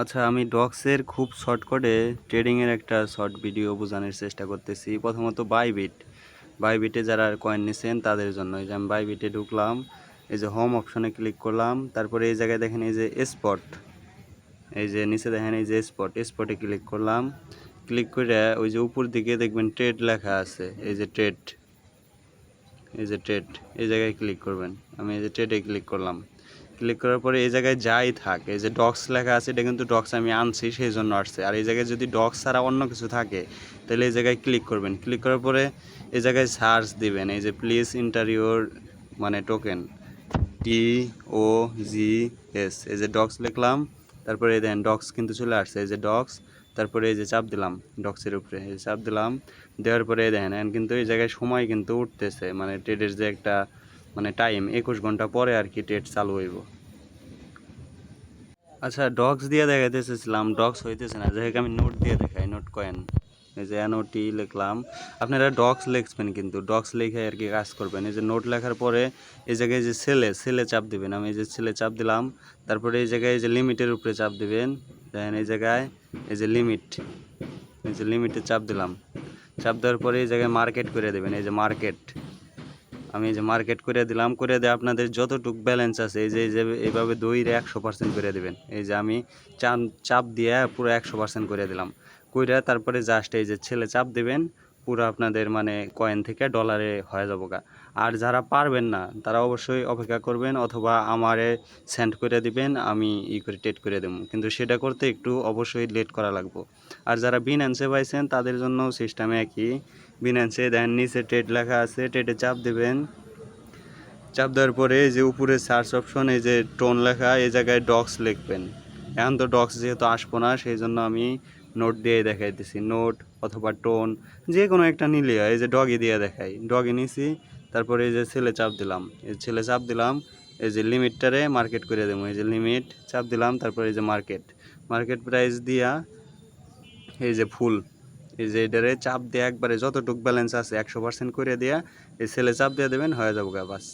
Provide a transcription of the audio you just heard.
আচ্ছা আমি ডক্সের খুব শর্টকটে ট্রেডিংয়ের একটা শর্ট ভিডিও বোঝানোর চেষ্টা করতেছি। প্রথমত বাইবিট বাইবিটে যারা কয়েন নিছেন, তাদের জন্য। এই যে আমি বাইবিটে ঢুকলাম, এই যে হোম অপশনে ক্লিক করলাম, তারপরে এই জায়গায় দেখেন এই যে স্পট এই যে নিচে দেখেন এই যে স্পট স্পটে ক্লিক করলাম। ক্লিক করে ওই যে উপর দিকে দেখবেন ট্রেড লেখা আছে। এই যে ট্রেড এই যে ট্রেড এই জায়গায় ক্লিক করবেন। আমি এই যে ট্রেডে ক্লিক করলাম। ক্লিক করার পরে এই জায়গায় যাই থাক এই যে ডক্স লেখা আছে, এটা কিন্তু ডক্স আমি আনছি সেই জন্য আসছে। আর এই জায়গায় যদি ডক্স ছাড়া অন্য কিছু থাকে, তাহলে এই জায়গায় ক্লিক করবেন। ক্লিক করার পরে এই জায়গায় সার্চ দিবেন, এই যে প্লিজ ইন্টারভিউর মানে টোকেন টি ও জি এস এই যে ডক্স লিখলাম, তারপরে দেন ডক্স কিন্তু চলে আসছে, এই যে ডক্স তারপরে এই যে চাপ দিলাম ডক্সের উপরে, এই চাপ দিলাম, দেওয়ার পরে দেখেন কিন্তু এই জায়গায় সময় কিন্তু উঠতেছে মানে ট্রেডের যে একটা মানে টাইম একুশ ঘণ্টা পরে আর কি ট্রেড চালু হইব। আচ্ছা ডক্স দিয়ে দেখাইতে চেয়েছিলাম ডক্স হইতেছে না। যেহেতু আমি নোট দিয়ে দেখাই নোট কয়েন। এই যে এনওটি লিখলাম। আপনারা ডক্স লিখবেন কিন্তু ডক্স লিখে আর কি কাজ করবেন। এই যে নোট লেখার পরে এই জায়গায় যে সেলে সেলে চাপ দিবেন। আমি এই যে সেলে চাপ দিলাম, তারপরে এই জায়গায় যে লিমিটের উপরে চাপ দিবেন। দেখেন এই জায়গায় এই যে লিমিট এই যে লিমিটে চাপ দিলাম। চাপ দেওয়ার পরে এই জায়গায় মার্কেট করে দেবেন। এই যে মার্কেট আমি যে মার্কেট করে দিলাম, করে দিয়ে আপনাদের যতটুক ব্যালেন্স আছে, এই যে এই যে, এইভাবে দইরে একশো পার্সেন্ট করে দেবেন। এই যে আমি চান, চাপ দিয়ে পুরো একশো পার্সেন্ট করে দিলাম। কইরা তারপরে জাস্ট এই যে ছেলে চাপ দিবেন পুরো আপনাদের মানে কয়েন থেকে ডলারে হয়ে যাব গা আর যারা পারবেন না, তারা অবশ্যই অপেক্ষা করবেন অথবা আমারে সেন্ড করে দিবেন, আমি ই করে টেট করে দেবো। কিন্তু সেটা করতে একটু অবশ্যই লেট করা লাগবো। আর যারা বিনান্সে পাইছেন, তাদের জন্য সিস্টেমে একই। বিনান্সে দেন, নিচে টেট লেখা আছে টেটে চাপ দেবেন। চাপ দেওয়ার পরে এই যে উপরে সার্চ অপশন এই যে টোন লেখা, এই জায়গায় ডক্স লিখবেন। এখন তো ডক্স যেহেতু আসব না, সেই জন্য আমি নোট দিয়ে দেখাইতেছি নোট অথবা টোন যে কোনো একটা নিলে। এই যে ডগি দিয়ে দেখাই। ডগি নিছি, তারপরে এই যে ছেলে চাপ দিলাম। এই ছেলে চাপ দিলাম, এই যে লিমিটটারে মার্কেট করে দেবো। এই যে লিমিট চাপ দিলাম, তারপরে এই যে মার্কেট মার্কেট প্রাইস দিয়া এই যে ফুল, এই যে এটারে চাপ দিয়ে একবারে যতটুক ব্যালেন্স আছে একশো পার্সেন্ট করে দিয়া এই ছেলে চাপ দিয়ে দেবেন, হয়ে যাব গা বাস।